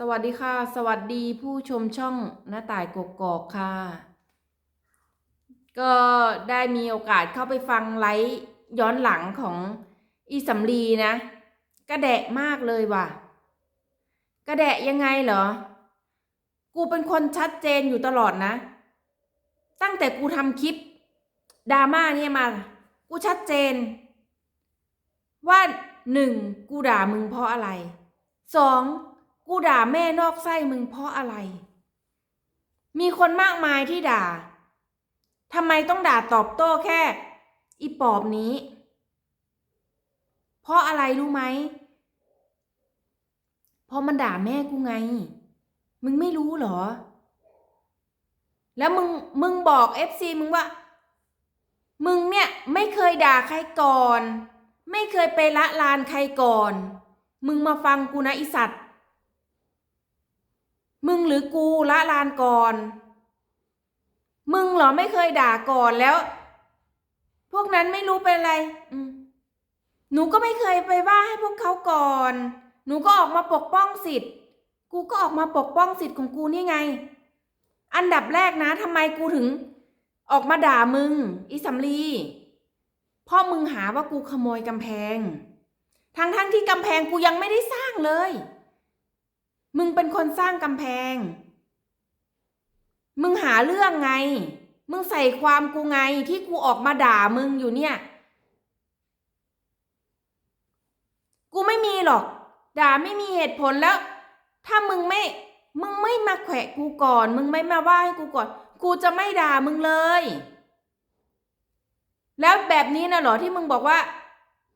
สวัสดีค่ะ สวัสดีผู้ชมช่องหน้าต่ายกกอกค่ะ ก็ได้มีโอกาสเข้าไปฟังไลฟ์ย้อนหลังของอีสำลีนะกระแดะมากเลยว่ะกระแดะยังไงเหรอ กูเป็นคนชัดเจนอยู่ตลอดนะ ตั้งแต่กูทำคลิปดราม่าเนี่ยมา กูชัดเจน ว่าหนึ่งกูด่ามึงเพราะอะไรสอง กูด่าแม่นอกไส้มึงเพราะอะไร มีคนมากมายที่ด่าทำไมต้องด่าตอบโต้แค่ อีปอบนี้ เพราะอะไรรู้ไหมเพราะมันด่าแม่กูไง มึงไม่รู้เหรอ แล้วมึงมึงบอกเอฟซีมึงว่า มึงเนี่ยไม่เคยด่าใครก่อน ไม่เคยไปละลานใครก่อน มึงมาฟังกูนะอีสัตว์ มึงหรือกูละลานก่อน มึงเหรอไม่เคยด่าก่อนแล้ว พวกนั้นไม่รู้เป็นอะไรหนูก็ไม่เคยไปว่าให้พวกเขาก่อน หนูก็ออกมาปกป้องสิทธิ์ กูก็ออกมาปกป้องสิทธิ์ของกูนี่ไง อันดับแรกนะทำไมกูถึง ออกมาด่ามึง อีสำลีเพราะมึงหาว่ากูขโมยกำแพง ทั้งทั้งที่กำแพงกูยังไม่ได้สร้างเลย มึงเป็นคนสร้างกำแพง มึงหาเรื่องไง มึงใส่ความกูไงที่กูออกมาด่ามึงอยู่เนี่ย กูไม่มีหรอก ด่าไม่มีเหตุผลแล้ว ถ้ามึงไม่ มึงไม่มาแขวะกูก่อน มึงไม่มาว่าให้กูก่อน กูจะไม่ด่ามึงเลย แล้วแบบนี้นะหรอที่มึงบอกว่า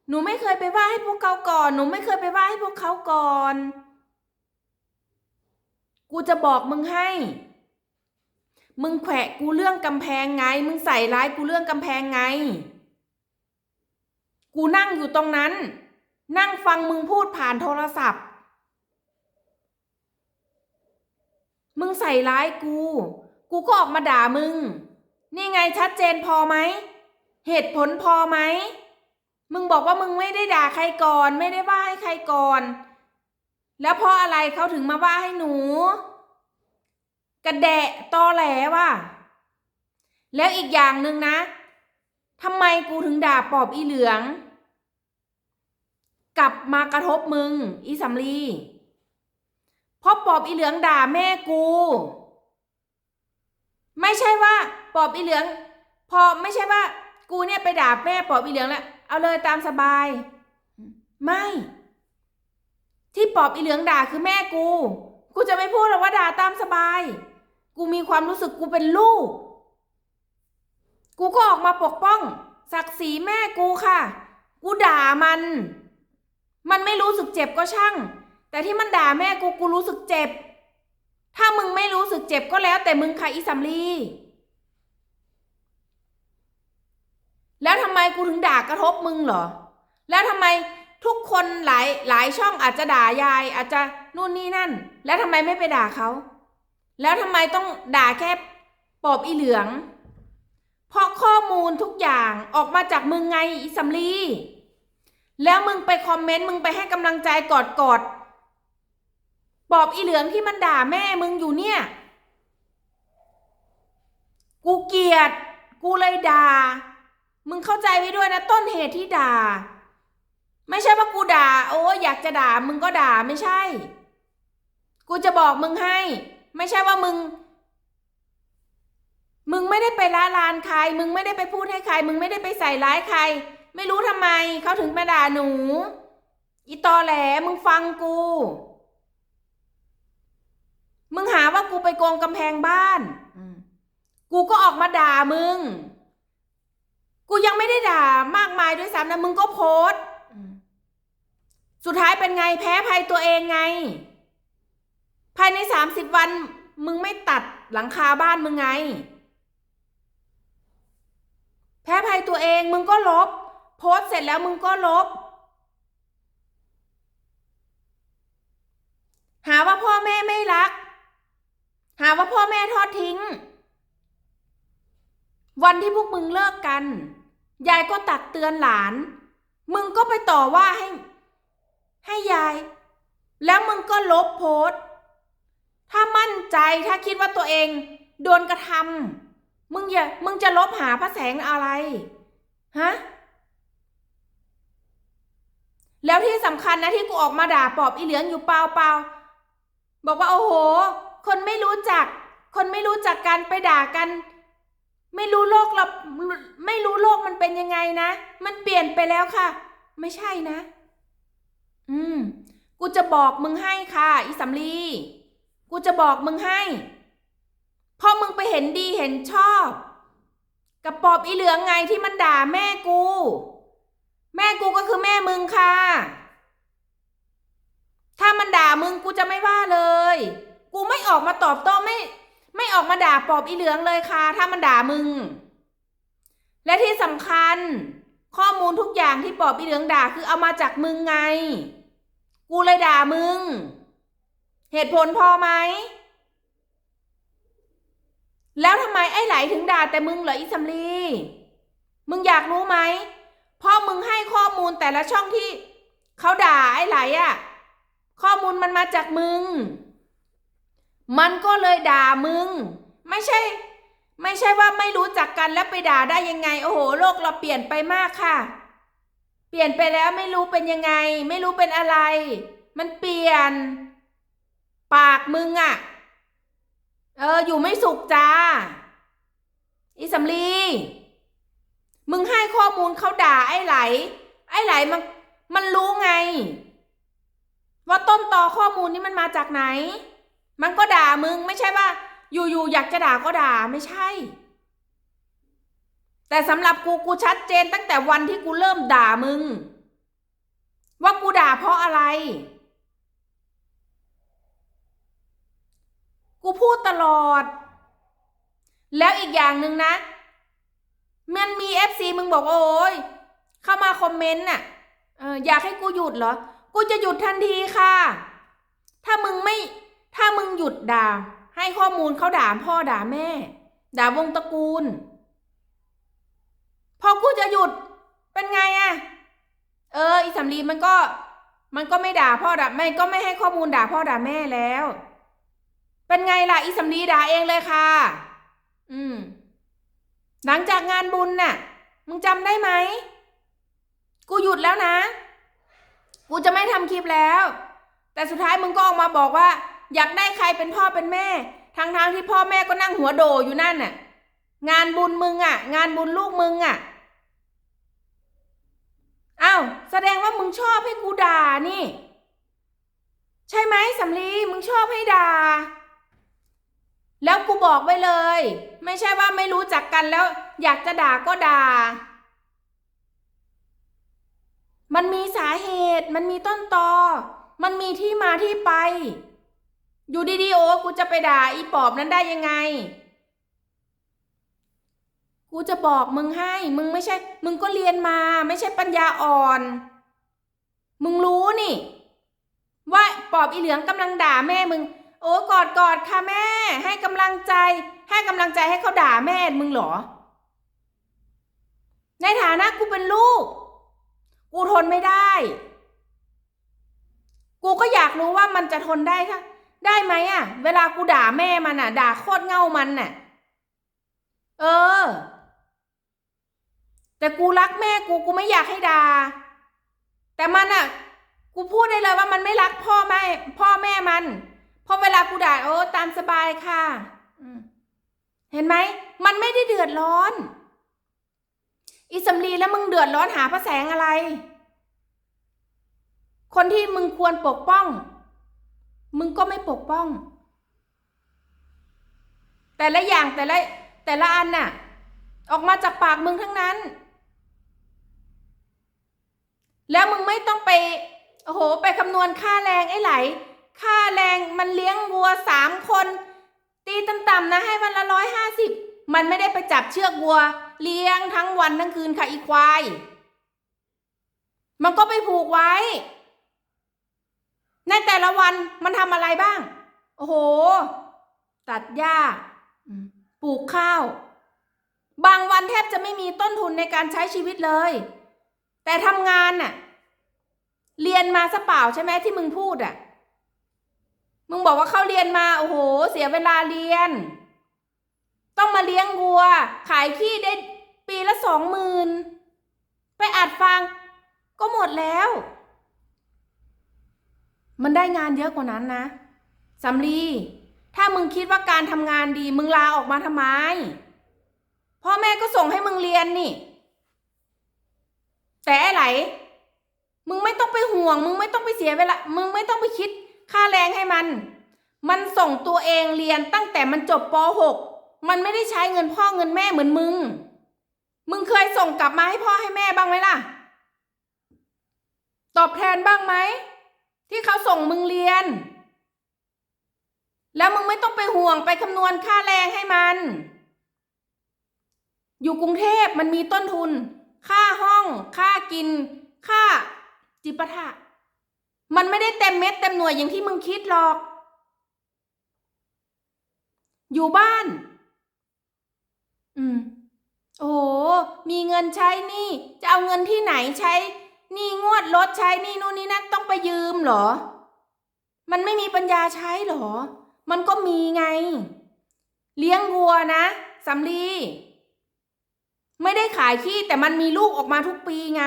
หนูไม่เคยไปว่าให้พวกเขาก่อน หนูไม่เคยไปว่าให้พวกเขาก่อน กูจะบอกมึงให้ มึงแขวะกูเรื่องกำแพงไง มึงใส่ร้ายกูเรื่องกำแพงไง กูนั่งอยู่ตรงนั้น นั่งฟังมึงพูดผ่านโทรศัพท์ มึงใส่ร้ายกู กูก็ออกมาด่ามึง นี่ไงชัดเจนพอไหม เหตุผลพอไหม มึงบอกว่ามึงไม่ได้ด่าใครก่อน ไม่ได้ว่าให้ใครก่อน แล้วเพราะอะไรเขาถึงมาว่าให้หนู กระแดะตอแหลว่ะแล้วอีกอย่างหนึ่งนะทำไมกูถึงด่าปอบอีเหลือง กลับมากระทบมึง อีสำลีเพราะปอบอีเหลืองด่าแม่กู ไม่ใช่ว่า ปอบอีเหลือง พอไม่ใช่ว่า กูเนี่ยไปด่าแม่ปอบอีเหลืองแล้วเอาเลยตามสบาย ไม่ ที่ปอบอีเหลืองด่าคือแม่กู กูจะไม่พูดหรอกว่าด่าตามสบาย กูมีความรู้สึกกูเป็นลูก กูก็ออกมาปกป้อง ศักดิ์ศรีแม่กูค่ะ กูด่ามัน มันไม่รู้สึกเจ็บก็ช่าง แต่ที่มันด่าแม่กูกูรู้สึกเจ็บ ถ้ามึงไม่รู้สึกเจ็บก็แล้ว แต่มึงค่ะอีสัมลีแล้วทำไมกูถึงด่ากระทบมึงเหรอ แล้วทำไม ทุกคนหลายหลายช่องอาจจะด่ายาย อาจจะนู่นนี่นั่น แล้วทำไมไม่ไปด่าเขาแล้วทำไมต้องด่าแค่ปอบอีเหลือง เพราะข้อมูลทุกอย่างออกมาจากมึงไงอีสัมลีแล้วมึงไปคอมเมนต์มึงไปให้กำลังใจกอดกอดปอบอีเหลืองที่มันด่าแม่มึงอยู่เนี่ย กูเกลียด กูเลยด่า มึงเข้าใจไว้ด้วยนะต้นเหตุที่ด่า ไม่ใช่ว่ากูด่า โอ้อยากจะด่ามึงก็ด่าไม่ใช่ กูจะบอกมึงให้ ไม่ใช่ว่ามึง มึงไม่ได้ไปละลานใคร มึงไม่ได้ไปพูดให้ใคร มึงไม่ได้ไปใส่ร้ายใคร ไม่รู้ทำไมเขาถึงมาด่าหนู อีตอแหลมึงฟังกู มึงหาว่ากูไปโกงกำแพงบ้านกูก็ออกมาด่ามึง กูยังไม่ได้ด่ามากมายด้วยซ้ำนะมึงก็โพสต์ สุดท้ายเป็นไงแพ้ภัยตัวเองไง ภายในสามสิบวัน มึงไม่ตัดหลังคาบ้านมึงไง แพ้ภัยตัวเองมึงก็ลบ โพสเสร็จแล้วมึงก็ลบ หาว่าพ่อแม่ไม่รัก หาว่าพ่อแม่ทอดทิ้ง วันที่พวกมึงเลิกกัน ยายก็ตักเตือนหลาน มึงก็ไปต่อว่าให้ ให้ยาย แล้วมึงก็ลบโพสต์ ถ้ามั่นใจถ้าคิดว่าตัวเองโดนกระทำมึงอย่ามึงจะลบหาพระแสงอะไรฮะแล้วที่สำคัญนะที่กูออกมาด่าปอบอีเหลืองอยู่เปล่าเปล่าบอกว่าโอ้โห คนไม่รู้จัก คนไม่รู้จักกันไปด่ากัน ไม่รู้โลกเราไม่รู้โลกมันเป็นยังไงนะ มันเปลี่ยนไปแล้วค่ะ ไม่ใช่นะ อืม กูจะบอกมึงให้ค่ะ อีสำลี กูจะบอกมึงให้พราะมึงไปเห็นดีเห็นชอบ กับปอบอีเหลืองไงที่มันด่าแม่กู แม่กูก็คือแม่มึงค่ะ ถ้ามันด่ามึงกูจะไม่ว่าเลย กูไม่ออกมาตอบโต้ไม่ ไม่ออกมาด่าปอบอีเหลืองเลยค่ะ ถ้ามันด่ามึง และที่สำคัญ ข้อมูลทุกอย่างที่ปอบอีเหลืองด่าคือเอามาจากมึงไง กูเลยด่ามึง เหตุผลพอไหม แล้วทำไมไอ้ไหลถึงด่าแต่มึงเหรออีสำลีมึงอยากรู้ไหมพราะมึงให้ข้อมูลแต่ละช่องที่เขาด่าไอ้ไหลอะ่ะ ข้อมูลมันมาจากมึง มันก็เลยด่ามึง ไม่ใช่ ไม่ใช่ว่าไม่รู้จักกันแล้วไปด่าได้ยังไง โอ้โห โลกเราเปลี่ยนไปมากค่ะ เปลี่ยนไปแล้วไม่รู้เป็นยังไง ไม่รู้เป็นอะไร มันเปลี่ยน ปากมึงอะ่ะ เออ อยู่ไม่สุขจ้า อีสำลี มึงให้ข้อมูลเขาด่าไอ้ไหล ไอ้ไหลมันมันรู้ไง ว่าต้นตอข้อมูลนี้มันมาจากไหน มันก็ด่ามึงไม่ใช่ว่า อยู่ๆอยากจะด่าก็ด่าไม่ใช่ แต่สำหรับกูกูชัดเจนตั้งแต่วันที่กูเริ่มด่ามึง ว่ากูด่าเพราะอะไร กูพูดตลอด แล้วอีกอย่างหนึ่งนะ มันมีเอฟซีมึงบอกโอ้ยเข้ามาคอมเมนต์น่ะอยากให้กูหยุดเหรอ กูจะหยุดทันทีค่ะ ถ้ามึงไม่ ถ้ามึงหยุดด่า ให้ข้อมูลเขาด่าพ่อด่าแม่ ด่าวงตระกูล พอกูจะหยุดเป็นไงอะเอออีสำลีมันก็ มันก็ไม่ด่าพ่อด่าแม่ก็ไม่ให้ข้อมูลด่าพ่อด่าแม่แล้ว เป็นไงล่ะอีสำลีด่าเองเลยค่ะ อืม หลังจากงานบุญน่ะ มึงจำได้ไหมกูหยุดแล้วนะ กูจะไม่ทำคลิปแล้ว แต่สุดท้ายมึงก็ออกมาบอกว่า อยากได้ใครเป็นพ่อเป็นแม่ทั้งทางๆที่พ่อแม่ก็นั่งหัวโดอยู่นั่นน่ะ งานบุญมึงอะ งานบุญลูกมึงอะอ้าวแสดงว่ามึงชอบให้กูด่านี่ ใช่ไหมสำลีมึงชอบให้ด่าแล้วกูบอกไว้เลย ไม่ใช่ว่าไม่รู้จักกันแล้ว อยากจะด่าก็ด่า มันมีสาเหตุ มันมีต้นตอ มันมีที่มาที่ไป อยู่ดีๆโอ้กูจะไปด่าอีปอบนั้นได้ยังไง กูจะบอกมึงให้ มึงไม่ใช่ มึงก็เรียนมา ไม่ใช่ปัญญาอ่อน มึงรู้นี่ ว่าปอบอีเหลืองกำลังด่าแม่มึง โอ้กอดกอดค่ะแม่ ให้กำลังใจ ให้กำลังใจให้เขาด่าแม่มึงเหรอ ในฐานะกูเป็นลูก กูทนไม่ได้ กูก็อยากรู้ว่ามันจะทนได้ค่ะ ได้ไหมอะเวลากูด่าแม่มันอะด่าโคตรเง่ามันน่ะ เออ แต่กูรักแม่กูกูไม่อยากให้ด่าแต่มันอะกูพูดได้เลยว่ามันไม่รักพ่อแม่ พ่อแม่มันเพราะเวลากูด่าโอ้ตามสบายค่ะเห็นไหมมันไม่ได้เดือดร้อนอีสำลีแล้วมึงเดือดร้อนหาพระแสงอะไร คนที่มึงควรปกป้อง มึงก็ไม่ปกป้อง แต่ละอย่างแต่ละแต่ละอันน่ะ ออกมาจากปากมึงทั้งนั้น แล้วมึงไม่ต้องไปโอ้โห ไปคำนวณค่าแรงไอ้ไหล ค่าแรงมันเลี้ยงวัวสามคน ตีต่ำๆนะให้วันละร้อยห้าสิบมันไม่ได้ไปจับเชือกวัว เลี้ยงทั้งวันทั้งคืนค่ะอีควาย มันก็ไปผูกไว้ ในแต่ละวันมันทำอะไรบ้าง โอ้โห ตัดหญ้าอืมปลูกข้าว บางวันแทบจะไม่มีต้นทุนในการใช้ชีวิตเลย แต่ทำงานน่ะ เรียนมาซะเปล่าใช่ไหมที่มึงพูดอะ มึงบอกบอกว่าเขาเรียนมา โอ้โห เสียเวลาเรียน ต้องมาเลี้ยงวัว ขายขี้ได้ปีละสองหมื่นไปอัดฟังก็หมดแล้ว มันได้งานเยอะกว่านั้นนะสำลีถ้ามึงคิดว่าการทำงานดี มึงลาออกมาทำไม พ่อแม่ก็ส่งให้มึงเรียนนี่ แต่ไอ้ไหลมึงไม่ต้องไปห่วง มึงไม่ต้องไปเสียเวลา มึงไม่ต้องไปคิดค่าแรงให้มัน มันส่งตัวเองเรียนตั้งแต่มันจบป .6 มันไม่ได้ใช้เงินพ่อเงินแม่เหมือนมึง มึงเคยส่งกลับมาให้พ่อให้แม่บ้างไหมล่ะ ตอบแทนบ้างไหม ที่เขาส่งมึงเรียน แล้วมึงไม่ต้องไปห่วงไปคำนวณค่าแรงให้มัน อยู่กรุงเทพมันมีต้นทุน ค่าห้อง ค่ากิน ค่าจิปาถะมันไม่ได้เต็มเม็ดเต็มหน่วยอย่างที่มึงคิดหรอก อยู่บ้าน อืม โอ้มีเงินใช้นี่ จะเอาเงินที่ไหนใช้ นี่งวดรถใช้นี่นู่นนี่นั่นต้องไปยืมเหรอ มันไม่มีปัญญาใช้เหรอ มันก็มีไง เลี้ยงวัวนะสำลีไม่ได้ขายขี้แต่มันมีลูกออกมาทุกปีไง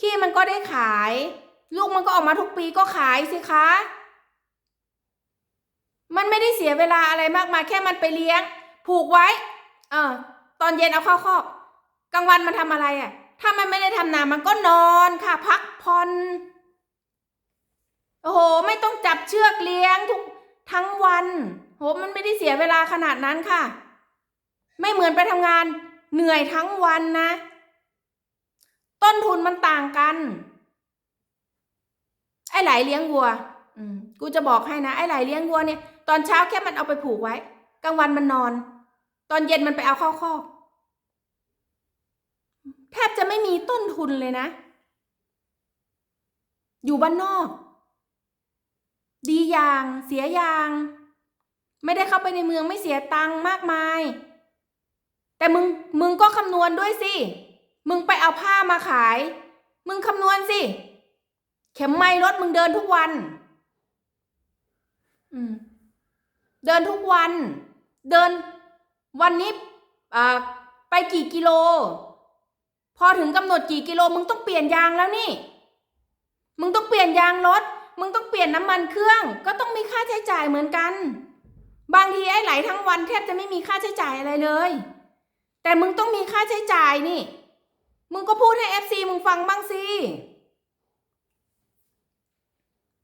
ขี้มันก็ได้ขาย ลูกมันก็ออกมาทุกปีก็ขายสิคะ มันไม่ได้เสียเวลาอะไรมากมายแค่มันไปเลี้ยง ผูกไว้ เออ ตอนเย็นเอาเข้าคอกกลางวันมันทำอะไรอะ่ะ ถ้ามันไม่ได้ทำนามันก็นอนค่ะ พักผ่อนโอ้โห ไม่ต้องจับเชือกเลี้ยงทุกทั้งวันโหมันไม่ได้เสียเวลาขนาดนั้นค่ะ ไม่เหมือนไปทำงาน เหนื่อยทั้งวันนะ ต้นทุนมันต่างกัน ไอ้ไหลเลี้ยงวัวกูจะบอกให้นะไอ้ไหลเลี้ยงวัวเนี่ย ตอนเช้าแค่มันเอาไปผูกไว้ กลางวันมันนอน ตอนเย็นมันไปเอาเข้าคอก แทบจะไม่มี ต้นทุนเลยนะ อยู่บ้านนอก ดีอย่าง เสียอย่าง ไม่ได้เข้าไปในเมืองไม่เสียตังค์มากมาย แต่มึง มึงก็คำนวณด้วยสิ มึงไปเอาผ้ามาขาย มึงคำนวณสิ เข็มไม้รถมึงเดินทุกวัน อืม เดินทุกวัน เดินวันนี้อ่าไปกี่กิโล พอถึงกำหนดกี่กิโลมึงต้องเปลี่ยนยางแล้วนี่ มึงต้องเปลี่ยนยางรถ มึงต้องเปลี่ยนน้ำมันเครื่อง ก็ต้องมีค่าใช้จ่ายเหมือนกัน บางทีไอ้ไหลทั้งวันแทบจะไม่มีค่าใช้จ่ายอะไรเลย แต่มึงต้องมีค่าใช้จ่ายนี่ มึงก็พูดให้เอฟซีมึงฟังบ้างสิ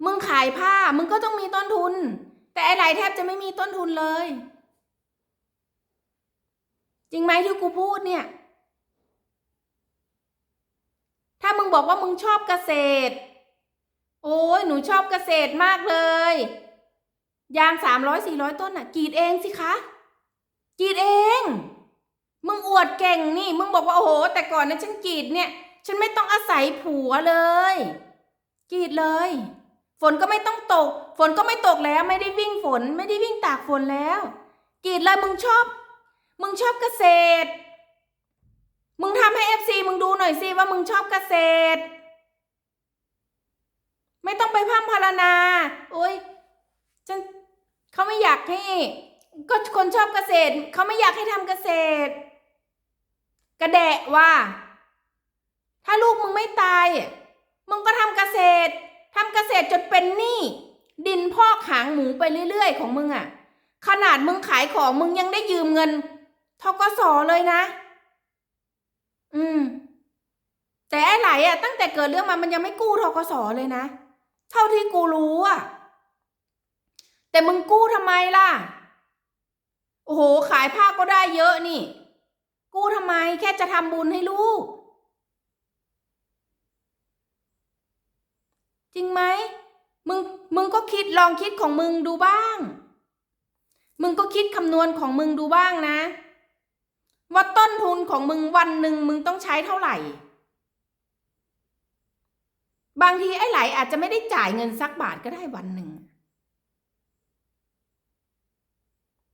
มึงขายผ้ามึงก็ต้องมีต้นทุน แต่ไอ้ไหลแทบจะไม่มีต้นทุนเลย จริงไหมที่กูพูดเนี่ย ถ้ามึงบอกว่ามึงชอบเกษตร โอ้ยหนูชอบเกษตรมากเลย ยางสามร้อยสี่ร้อยต้นน่ะกรีดเองสิคะกรีดเอง มึงอวดเก่งนี่ มึงบอกว่าโอ้โห แต่ก่อนนะฉันกรีดเนี่ย ฉันไม่ต้องอาศัยผัวเลยกรีดเลย ฝนก็ไม่ต้องตก ฝนก็ไม่ตกแล้ว ไม่ได้วิ่งฝน ไม่ได้วิ่งตากฝนแล้วกรีดเลยมึงชอบ มึงชอบเกษตร มึงทำให้เอฟซีมึงดูหน่อยสิว่ามึงชอบเกษตร ไม่ต้องไปพร่ำพรรนาโอ้ยฉันเขาไม่อยากให้ ก็คนชอบเกษตร เขาไม่อยากให้ทำเกษตร กระแดะว่า ถ้าลูกมึงไม่ตาย มึงก็ทำเกษตรทำเกษตรจนเป็นหนี้ดินพอกหางหมูไปเรื่อยๆ ของมึงอะขนาดมึงขายของมึงยังได้ยืมเงินทกสเลยนะ อืม แต่ไอ้ไหลอะตั้งแต่เกิดเรื่องมามันยังไม่กู้ทกสเลยนะ เท่าที่กูรู้อะแต่มึงกู้ทำไมล่ะ โอ้โห ขายผ้าก็ได้เยอะนี่ กู้ทำไมแค่จะทำบุญให้ลูก จริงไหมมึงมึงก็คิดลองคิดของมึงดูบ้าง มึงก็คิดคำนวณของมึงดูบ้างนะ ว่าต้นทุนของมึงวันหนึ่งมึงต้องใช้เท่าไหร่ บางทีไอ้ไหลอาจจะไม่ได้จ่ายเงินสักบาทก็ได้วันหนึ่ง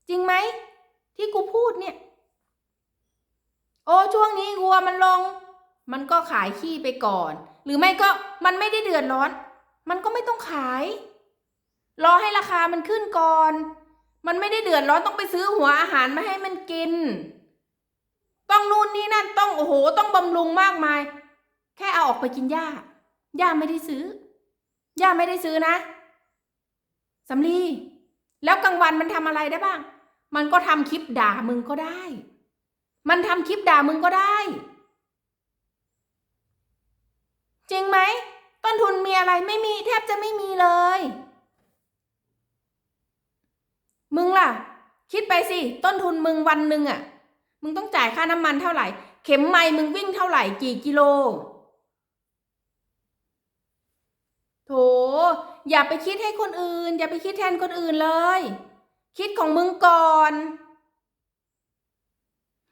จริงไหม ที่กูพูดเนี่ย โอ้ช่วงนี้วัวมันลง มันก็ขายขี้ไปก่อน หรือไม่ก็มันไม่ได้เดือดร้อน มันก็ไม่ต้องขาย รอให้ราคามันขึ้นก่อน มันไม่ได้เดือดร้อนต้องไปซื้อหัวอาหารมาให้มันกิน ต้องนู่นนี่นั่นต้องโอ้โห ต้องบำรุงมากมาย แค่เอาออกไปกินหญ้าหญ้าไม่ได้ซื้อย่าไม่ได้ซื้อนะสำลีแล้วกลางวันมันทำอะไรได้บ้าง มันก็ทำคลิปด่ามึงก็ได้ มันทำคลิปด่ามึงก็ได้ จริงไหมต้นทุนมีอะไรไม่มีแทบจะไม่มีเลย มึงล่ะ คิดไปสิ ต้นทุนมึงวันหนึ่งอะ มึงต้องจ่ายค่าน้ำมันเท่าไหร่ เข็มไม้มึงวิ่งเท่าไหร่กี่กิโล โถ อย่าไปคิดให้คนอื่น อย่าไปคิดแทนคนอื่นเลย คิดของมึงก่อน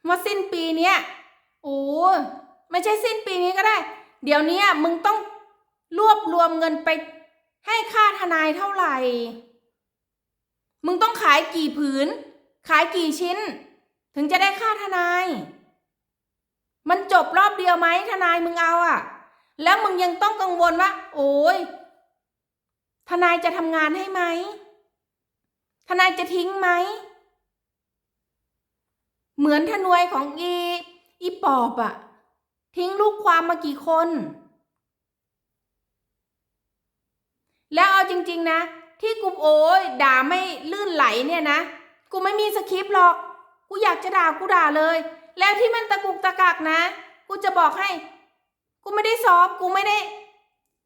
ว่าสิ้นปีเนี้ยโอ้ไม่ใช่สิ้นปีนี้ก็ได้ เดี๋ยวนี้มึงต้องรวบรวมเงินไปให้ค่าทนายเท่าไหร่ มึงต้องขายกี่ผืน ขายกี่ชิ้น ถึงจะได้ค่าทนาย มันจบรอบเดียวไหมทนายมึงเอาอะแล้วมึงยังต้องกังวลว่า โอ้ยทนายจะทำงานให้ไหมทนายจะทิ้งไหม เหมือนทนวยของอีอีปอบอะทิ้งลูกความมากี่คน แล้วเอาจริง ๆ นะ ที่กูโอ้ยด่าไม่ลื่นไหลเนี่ยนะ กูไม่มีสคริปต์หรอก กูอยากจะด่ากูด่าเลย แล้วที่มันตะกุกตะกักนะ กูจะบอกให้ กูไม่ได้ซ้อมกูไม่ได้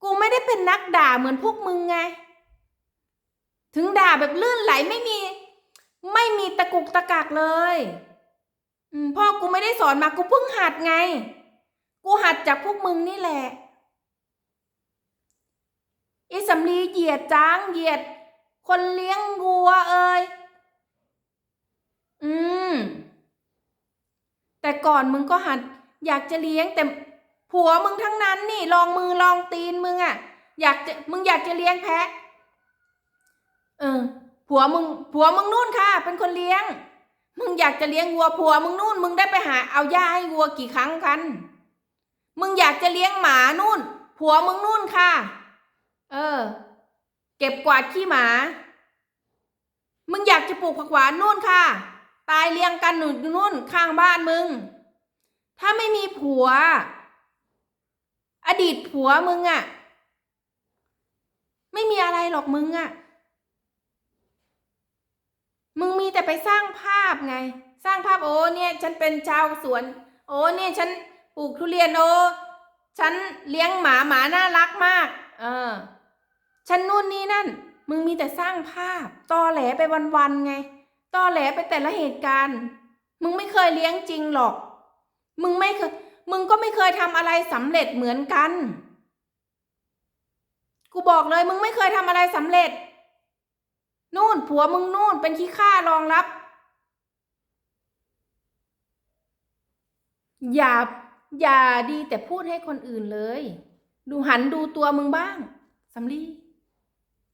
กูไม่ได้เป็นนักด่าเหมือนพวกมึงไง ถึงด่าแบบลื่นไหลไม่มี ไม่มีตะกุกตะกักเลยพ่อกูไม่ได้สอนมากูเพิ่งหัดไง กูหัดจากพวกมึงนี่แหละไอ้สำลีเหยียดจ้างเหยียด คนเลี้ยงวัวเอ้ยอืม แต่ก่อนมึงก็หัดอยากจะเลี้ยงแต่ผัวมึงทั้งนั้นนี่ลองมือลองตีนมึงอะ่ะ อยากจะมึงอยากจะเลี้ยงแพะ เออ ผัวมึงผัวมึงนู่นค่ะ เป็นคนเลี้ยง มึงอยากจะเลี้ยงวัวผัวมึงนู่น มึงได้ไปหาเอาหญ้าให้วัวกี่ครั้งกัน มึงอยากจะเลี้ยงหมานู่น ผัวมึงนู่นค่ะ เออ เก็บกวาดขี้หมา มึงอยากจะปลูกผักหวานนู่นค่ะ ตายเรียงกันหนุนนู่นข้างบ้านมึง ถ้าไม่มีผัว อดีตผัวมึงอะไม่มีอะไรหรอกมึงอะมึงมีแต่ไปสร้างภาพไง สร้างภาพโอ้เนี่ย ฉันเป็นชาวสวน โอ้เนี่ยฉันปลูกทุเรียนโอ้ฉันเลี้ยงหมาหมาน่ารักมาก เออ ฉันนู่นนี่นั่น มึงมีแต่สร้างภาพตอแหลไปวันๆไง ตอแหลไปแต่ละเหตุการณ์ มึงไม่เคยเลี้ยงจริงหรอก มึงไม่เคยมึงก็ไม่เคยทำอะไรสำเร็จเหมือนกัน กูบอกเลยมึงไม่เคยทำอะไรสำเร็จ นู่นผัวมึงนู่นเป็นขี้ข้ารองรับ อย่า อย่าดีแต่พูดให้คนอื่นเลย ดูหันดูตัวมึงบ้างสำลี